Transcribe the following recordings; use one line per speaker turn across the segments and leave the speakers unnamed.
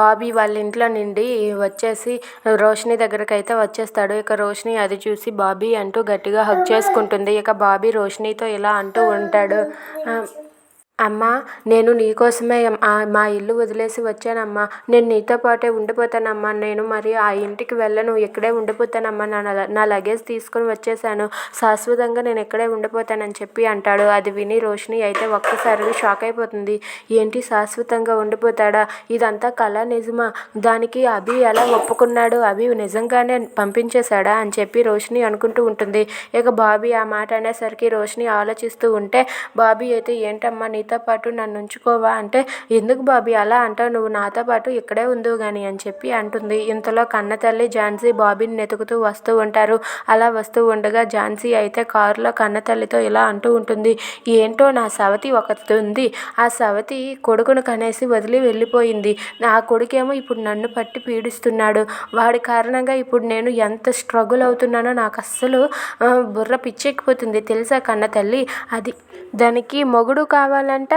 బాబీ వాళ్ళ ఇంట్లో నుండి వచ్చేసి రోషిని దగ్గరకు అయితే వచ్చేస్తాడు. ఇక రోషిని అది చూసి బాబీ అంటూ గట్టిగా హగ్ చేసుకుంటుంది. ఇక బాబీ రోషినితో ఇలా అంటూ ఉంటాడు. అమ్మా నేను నీకోసమే మా ఇల్లు వదిలేసి వచ్చానమ్మా. నేను నీతో పాటే ఉండిపోతానమ్మా. నేను మరి ఆ ఇంటికి వెళ్ళను. ఇక్కడే ఉండిపోతానమ్మా. నా నా లగేజ్ తీసుకొని వచ్చేసాను. శాశ్వతంగా నేను ఇక్కడే ఉండిపోతానని చెప్పి అంటాడు. అది విని రోషిని అయితే ఒక్కసారిగా షాక్ అయిపోతుంది. ఏంటి శాశ్వతంగా ఉండిపోతాడా? ఇదంతా కళ నిజమా? దానికి అభి ఎలా ఒప్పుకున్నాడు? అభి నిజంగానే పంపించేశాడా? అని చెప్పి రోషిని అనుకుంటూ ఉంటుంది. ఇక బాబీ ఆ మాట అనేసరికి రోషిని ఆలోచిస్తూ ఉంటే బాబీ అయితే ఏంటమ్మా నీ నీతో పాటు నన్ను ఉంచుకోవా అంటే ఎందుకు బాబీ అలా అంటావు? నువ్వు నాతో పాటు ఇక్కడే ఉందువు కానీ అని చెప్పి అంటుంది. ఇంతలో కన్న తల్లి ఝాన్సీ బాబీని వెతుకుతూ వస్తూ ఉంటారు. అలా వస్తూ ఉండగా ఝాన్సీ అయితే కారులో కన్న తల్లితో ఇలా అంటూ ఉంటుంది. ఏంటో నా సవతి ఒకటి ఉంది ఆ సవతి కొడుకును కనేసి వదిలి వెళ్ళిపోయింది. నా కొడుకేమో ఇప్పుడు నన్ను పట్టి పీడిస్తున్నాడు. వాడి కారణంగా ఇప్పుడు నేను ఎంత స్ట్రగుల్ అవుతున్నానో నాకు అస్సలు బుర్ర పిచ్చెక్కిపోతుంది. తెలుసా కన్న తల్లి? అది దానికి మొగుడు కావాలంట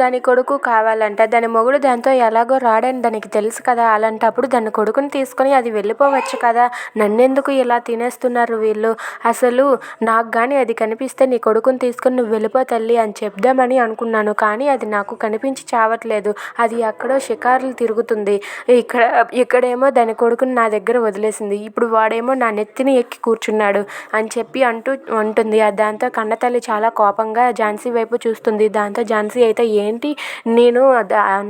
దాని కొడుకు కావాలంట. దాని మొగుడు దాంతో ఎలాగో రాడని దానికి తెలుసు కదా. అలాంటప్పుడు దాని కొడుకుని తీసుకొని అది వెళ్ళిపోవచ్చు కదా. నన్నెందుకు ఇలా తినేస్తున్నారు వీళ్ళు? అసలు నాకు కానీ అది కనిపిస్తే నీ కొడుకుని తీసుకొని నువ్వు వెళ్ళిపో తల్లి అని చెప్దామని అనుకున్నాను. కానీ అది నాకు కనిపించి చావట్లేదు. అది ఎక్కడో షికారులు తిరుగుతుంది. ఇక్కడ ఇక్కడేమో దాని కొడుకుని నా దగ్గర వదిలేసింది. ఇప్పుడు వాడేమో నా నెత్తిని ఎక్కి కూర్చున్నాడు అని చెప్పి అంటూ ఉంటుంది దాంతో కన్నతల్లి చాలా కోపంగా ఝాన్సీ వైపు చూస్తుంది. దాంతో ఝాన్సీ అయితే ఏంటి? నేను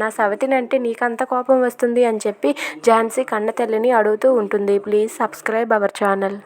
నా సవతిని అంటే నీకంత కోపం వస్తుంది అని చెప్పి ఝాన్సీ కన్న తల్లిని అడుగుతూ ఉంటుంది. Please subscribe our channel.